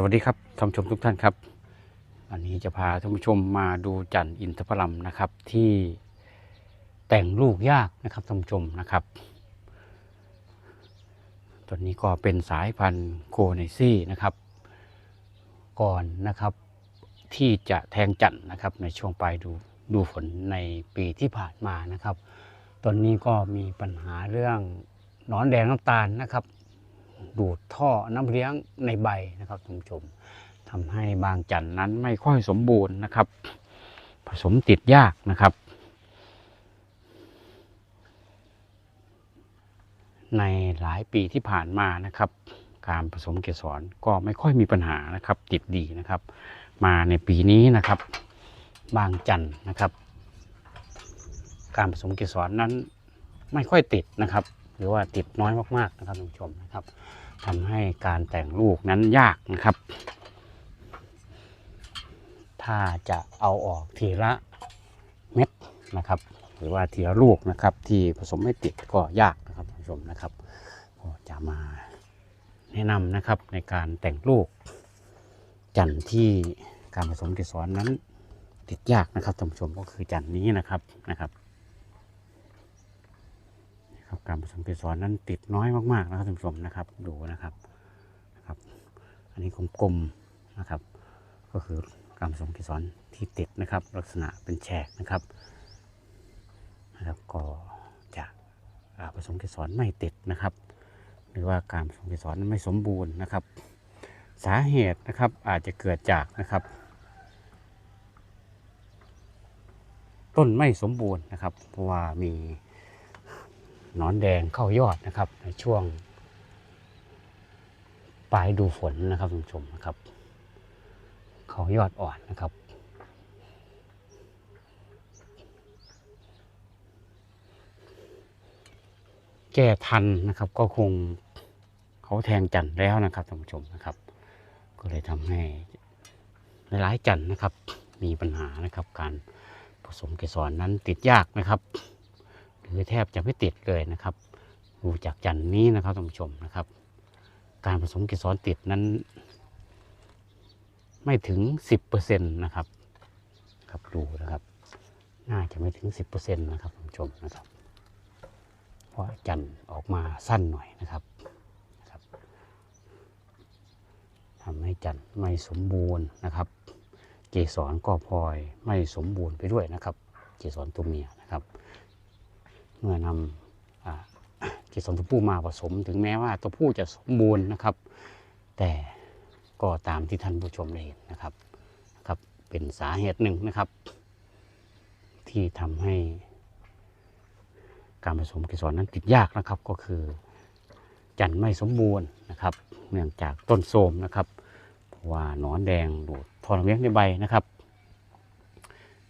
สวัสดีครับท่านผู้ชมทุกท่านครับวันนี้จะพาท่านผู้ชมมาดูจันทร์อินทผลัมนะครับ ที่แต่งลูกยากนะครับท่านผู้ชมนะครับตัวนี้ก็เป็นสายพันธุ์โคไนซี่นะครับ ก่อนนะครับที่จะแทงจันทร์นะครับในช่วงปลายดูดูฝนในปีที่ผ่านมานะครับตอนนี้ก็มีปัญหาเรื่องนอนแดงน้ำตาลนะครับ ดูดท่อน้ำเลี้ยงในใบนะครับท่านผู้ชมทำให้บางจันทร์นั้นไม่ค่อยสมบูรณ์นะครับ ผสมติดยากนะครับ ในหลายปีที่ผ่านมานะครับ การผสมเกสรก็ไม่ค่อยมีปัญหานะครับ ติดดีนะครับ มาในปีนี้นะครับ บางจันทร์นะครับ การผสมเกสรนั้นไม่ค่อยติดนะครับ หรือว่าติดน้อยมากๆนะครับท่านผู้ชมนะครับทำให้การแต่งลูกนั้นยากนะครับ ถ้าจะเอาออกทีละเม็ดนะครับ หรือว่าทีละลูกนะครับ ที่ผสมไม่ติดก็ยากนะครับท่านผู้ชมนะครับก็จะมาแนะนำนะครับในการแต่งลูกจันที่การผสมเกสรนั้นติดยากนะครับท่านผู้ชมก็คือจันนี้นะครับนะครับ ครับการผสมเกสรนั้นติดน้อยมากๆนะครับท่านผู้ชมนะครับดูนะครับนะครับ อันนี้กลมๆนะครับ ก็คือการผสมเกสรที่ติดนะครับ ลักษณะเป็นแฉกนะครับนะครับก็จะผสมเกสรไม่ติดนะครับ หรือว่าการผสมเกสรนั้นไม่สมบูรณ์นะครับ สาเหตุนะครับอาจจะเกิดจากนะครับ ต้นไม่สมบูรณ์นะครับ เพราะว่ามี นอนแดงเข้ายอดนะครับ ในช่วง ปลายดูฝนนะครับท่านผู้ชมนะครับ เขายอดอ่อนนะครับแก้ทันนะครับ ก็คงเขาแทงจันทร์แล้วนะครับท่านผู้ชมนะครับ ก็เลยทำให้หลายจันทร์นะครับ มีปัญหานะครับ การผสมเกสรนั้นติดยากนะครับ หรือแทบจะไม่ติดเลยนะครับ ดูจากจันนี้นะครับท่านผู้ชมนะครับ การผสมเกสรติดนั้น ไม่ถึง 10%นะครับครับดูนะครับ น่าจะไม่ถึง 10%นะครับท่านผู้ชมนะครับ เพราะจันออกมาสั้นหน่อยนะครับนะครับทำให้จันไม่สมบูรณ์นะครับ เกสรก็พลอยไม่สมบูรณ์ไปด้วยนะครับ เกสรตัวเมียนะครับ เมื่อนำอ่าเกสรตัวผู้มาผสม ถึงแม้ว่าตัวผู้จะสมบูรณ์นะครับ แต่ก็ตามที่ท่านผู้ชมได้เห็นนะครับนะครับ เป็นสาเหตุหนึ่งนะครับ ที่ทำให้การผสมเกสรนั้นติดยากนะครับก็คือจันทร์ไม่สมบูรณ์นะครับ เนื่องจากต้นโทมนะครับ เพราะว่าหนอนแดงดูดทอน้ำเลี้ยงในใบนะครับ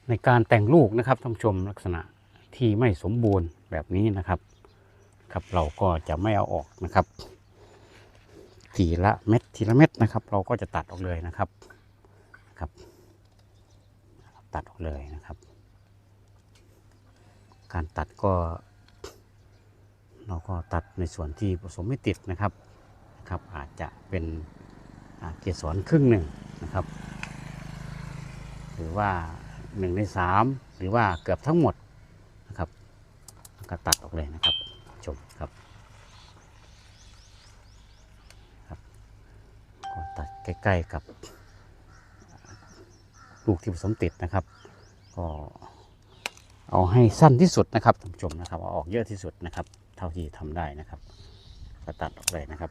ในการแต่งลูกนะครับท่านผู้ชมลักษณะที่ไม่สมบูรณ์ แบบนี้นะครับ ครับเราก็จะไม่เอาออกนะครับ ทีละเม็ดทีละเม็ดนะครับ เราก็จะตัดออกเลยนะครับครับ ตัดออกเลยนะครับ การตัดก็ เราก็ตัดในส่วนที่ผสมไม่ติดนะครับครับอาจจะเป็นเกสรครึ่งหนึ่งนะครับ หรือว่าหนึ่งในสามหรือว่าเกือบทั้งหมด ก็ตัดออกเลยนะครับชมครับครับก็ตัดใกล้ๆกับลูกที่ผสมติดนะครับ ก็เอาให้สั้นที่สุดนะครับท่านผู้ชมนะครับเอาออกเยอะที่สุดนะครับ เท่าที่ทำได้นะครับก็ตัดออกเลยนะครับ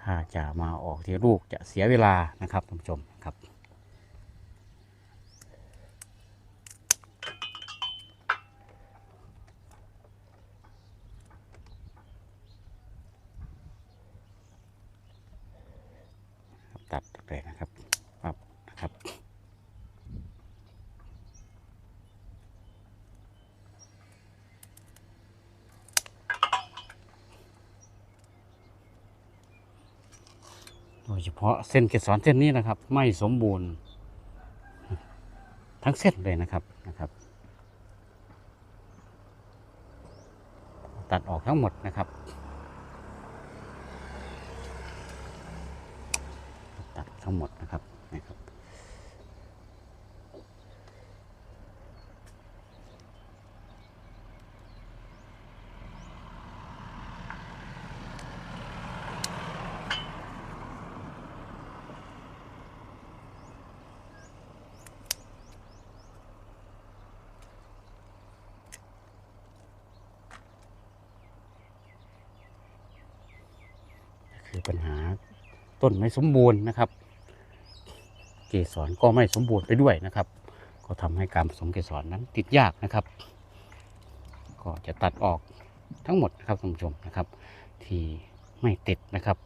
ถ้า จะมาออกที่ลูกจะเสียเวลานะครับท่านผู้ชมครับ ตัดเลยนะครับปั๊บนะครับ โดย ย เพราะเส้นเกสรเส้นนี้นะครับ ไม่สมบูรณ์ ทั้งเส้นเลยนะครับนะครับ ตัดออกทั้งหมดนะครับ ตัดทั้งหมดนะครับนะ คือปัญหาต้นไม่สมบูรณ์นะครับ เกสรก็ไม่สมบูรณ์ไปด้วยนะครับ ก็ทำให้การผสมเกสรนั้นติดยากนะครับ ก็จะตัดออกทั้งหมดนะครับท่านผู้ชมนะครับ ที่ไม่ติดนะครับ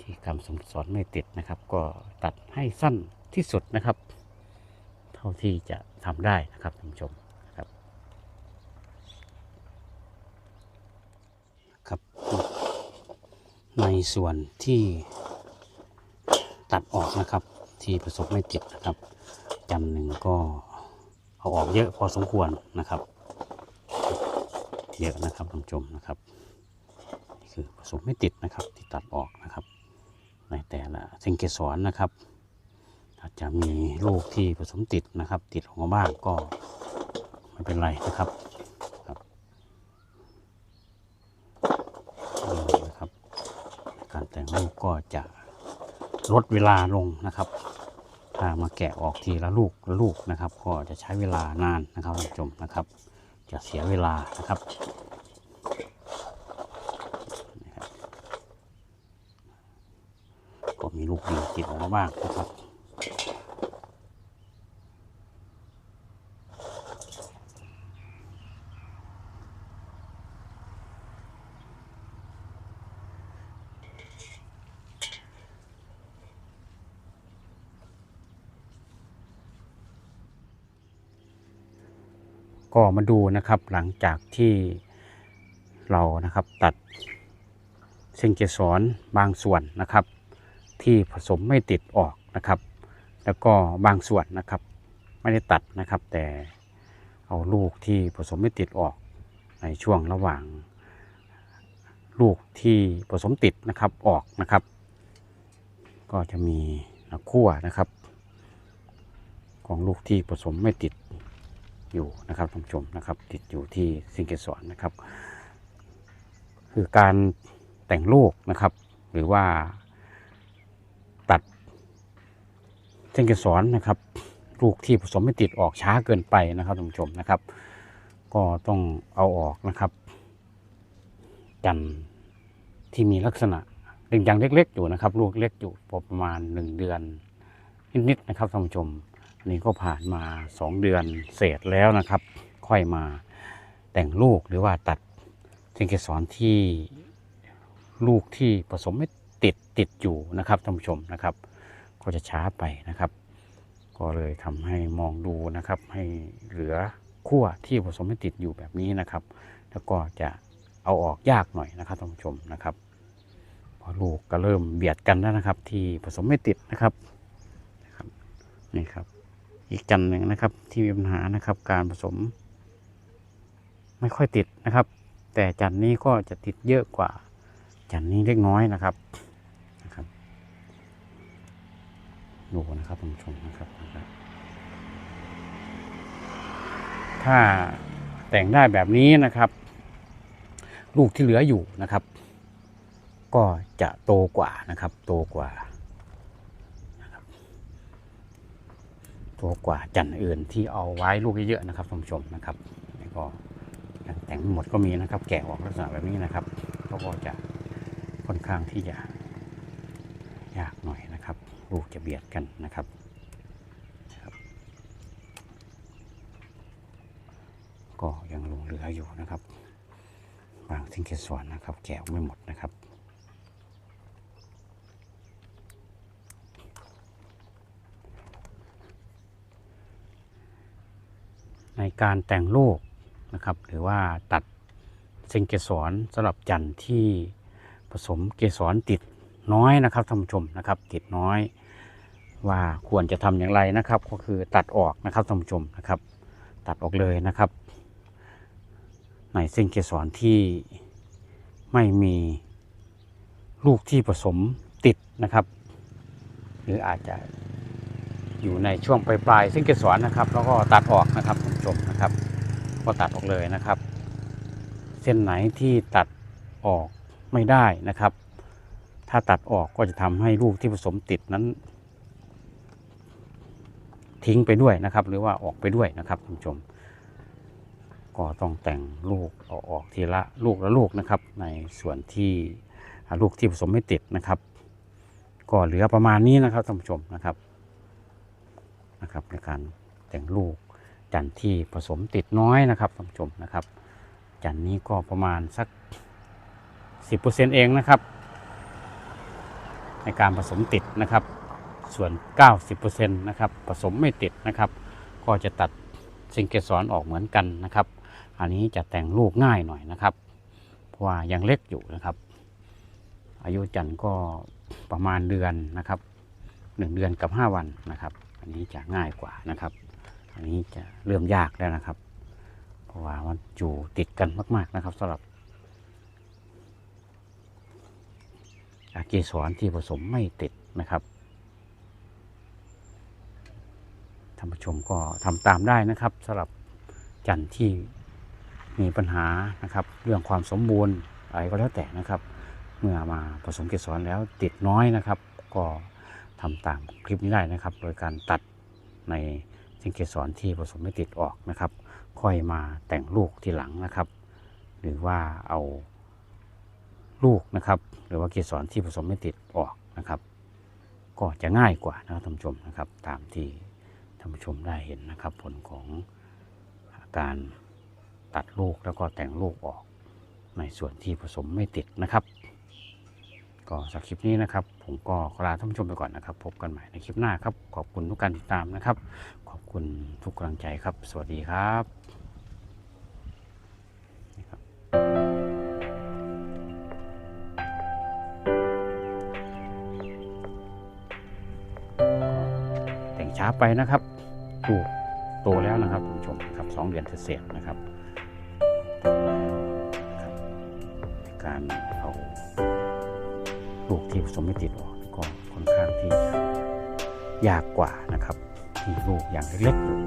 ที่การผสมเกสรไม่ติดนะครับ ก็ตัดให้สั้นที่สุดนะครับ เท่าที่จะทำได้นะครับท่านผู้ชมนะครับครับ ในส่วนที่ตัดออกนะครับ ที่ผสมไม่ติดนะครับจำหนึ่งก็เอาออกเยอะพอสมควรนะครับ เยอะนะครับท่านผู้ชมนะครับนี่คือผสมไม่ติดนะครับที่ตัดออกนะครับ ในแต่ละเส้นเกสรนะครับ อาจจะมีลูกที่ผสมติดนะครับ ติดออกมาบ้างก็ไม่เป็นไรนะครับนี่นะครับ การแต่งลูกก็ จะลดเวลาลงนะครับ ถ้ามาแกะออกทีละลูกละลูกนะครับ ก็จะใช้เวลานานนะครับท่านผู้ชมนะครับ จะเสียเวลานะครับก็มีลูกดีติดออกมาบ้างนะครับ ก็มาดูนะครับหลังจากที่เรานะครับตัดเส้นเกสรบางส่วนนะครับ ที่ผสมไม่ติดออกนะครับ แล้วก็บางส่วนนะครับ ไม่ได้ตัดนะครับ แต่เอาลูกที่ผสมไม่ติดออกในช่วงระหว่าง ลูกที่ผสมติดนะครับออกนะครับ ก็จะมีขั้วนะครับ ของลูกที่ผสมไม่ติด อยู่นะครับท่านผู้ชมนะครับ ติดอยู่ที่ซิงเกสรนะครับ คือการแต่งลูกนะครับ หรือว่าตัดซิงเกสรนะครับ ลูกที่ผสมไม่ติดออกช้าเกินไปนะครับท่านผู้ชมนะครับ ก็ต้องเอาออกนะครับ จันที่มีลักษณะเป็นย่างเล็ก ๆ อยู่นะครับ ลูกเล็กอยู่ประมาณหนึ่งเดือนนิดๆนะครับท่านผู้ชม อันนี้ก็ผ่านมา2เดือนเศษแล้วนะครับ ค่อยมาแต่งลูกหรือว่าตัดเส้นเกสรที่ลูกที่ผสมไม่ติดติดอยู่นะครับท่านผู้ชมนะครับ ก็จะช้าไปนะครับ ก็เลยทำให้มองดูนะครับ ให้เหลือขั้วที่ผสมไม่ติดอยู่แบบนี้นะครับ แล้วก็จะเอาออกยากหน่อยนะครับท่านผู้ชมนะครับพอลูกก็เริ่มเบียดกันแล้วนะครับ ที่ผสมไม่ติดนะครับนี่ครับ อีกจันทร์หนึ่งนะครับ ที่มีปัญหานะครับ การผสม ไม่ค่อยติดนะครับ แต่จันทร์นี้ก็จะติดเยอะกว่าจันทร์นี้เล็กน้อยนะครับนะครับดูนะครับท่านผู้ชมนะครับนะครับ ถ้าแต่งได้แบบนี้นะครับ ลูกที่เหลืออยู่นะครับ ก็จะโตกว่านะครับ โตกว่า ตัวกว่าจันอื่นที่เอาไว้ลูกเยอะๆนะครับท่านผู้ชมนะครับแล้วก็แต่งหมดก็มีนะครับ แกะออกลักษณะแบบนี้นะครับก็จะค่อนข้างที่จะยากหน่อยนะครับ ลูกจะเบียดกันนะครับก็ยังหลงเหลืออยู่นะครับ บางสิ่งเกสรนะครับ แกะไม่หมดนะครับ ในการแต่งลูกนะครับ หรือว่าตัดเส้นเกสรสำหรับจันทร์ที่ผสมเกสรติดน้อยนะครับท่านผู้ชมนะครับ ติดน้อย ว่าควรจะทำอย่างไรนะครับ ก็คือตัดออกนะครับท่านผู้ชมนะครับ ตัดออกเลยนะครับ ในเส้นเกสรที่ไม่มีลูกที่ผสมติดนะครับ หรืออาจจะ อยู่ในช่วงปลายๆเส้นเกสรนะครับ แล้วก็ตัดออกนะครับท่านผู้ชมนะครับ ก็ตัดออกเลยนะครับ เส้นไหนที่ตัดออกไม่ได้นะครับ ถ้าตัดออกก็จะทำให้ลูกที่ผสมติดนั้น ทิ้งไปด้วยนะครับ หรือว่าออกไปด้วยนะครับท่านผู้ชม ก็ต้องแต่งลูกเอาออกทีละลูกละลูกนะครับ ในส่วนที่ลูกที่ผสมไม่ติดนะครับ ก็เหลือประมาณนี้นะครับท่านผู้ชมนะครับ นะครับในการแต่งลูกจันที่ผสมติดน้อยนะครับท่านผู้ชมนะครับ จันนี้ก็ประมาณสัก 10%เองนะครับ ในการผสมติดนะครับ ส่วน 90%นะครับผสมไม่ติดนะครับ ก็จะตัดสิ่งเกสรออกเหมือนกันนะครับ อันนี้จะแต่งลูกง่ายหน่อยนะครับ เพราะว่ายังเล็กอยู่นะครับ อายุจันก็ประมาณเดือนนะครับหนึ่งเดือนกับ 5 วันนะครับ อันนี้จะง่ายกว่านะครับ อันนี้จะเริ่มยากแล้วนะครับ เพราะว่ามันอยู่ติดกันมาก ๆนะครับสำหรับอาเกสรที่ผสมไม่ติดนะครับท่านผู้ชมก็ทำตามได้นะครับสำหรับจันที่มีปัญหานะครับ เรื่องความสมบูรณ์อะไรก็แล้วแต่นะครับ เมื่อมาผสมเกสรแล้วติดน้อยนะครับ ก็ ทำตามคลิปนี้ได้นะครับ โดยการตัดในสิ่งเกสรที่ผสมไม่ติดออกนะครับ ค่อยมาแต่งลูกทีหลังนะครับ หรือว่าเอาลูกนะครับ หรือว่าเกสรที่ผสมไม่ติดออกนะครับ ก็จะง่ายกว่านะครับท่านผู้ชมนะครับ ตามที่ท่านผู้ชมได้เห็นนะครับ ผลของการตัดลูกแล้วก็แต่งลูกออก ในส่วนที่ผสมไม่ติดนะครับ ก็สำหรับคลิปนี้นะครับ ผมก็ขอลาท่านผู้ชมไปก่อนนะครับ พบกันใหม่ในคลิปหน้าครับ ขอบคุณทุกการติดตามนะครับ ขอบคุณทุกกำลังใจครับ สวัสดีครับแต่งช้าไปนะครับลูกโตแล้วนะครับท่านผู้ชมครับสองเดือนเศษนะครับ การเอา ลูกที่ผสมไม่ติดออกก็ค่อนข้างที่ยากกว่านะครับ ที่ลูกอย่างเล็กๆอยู่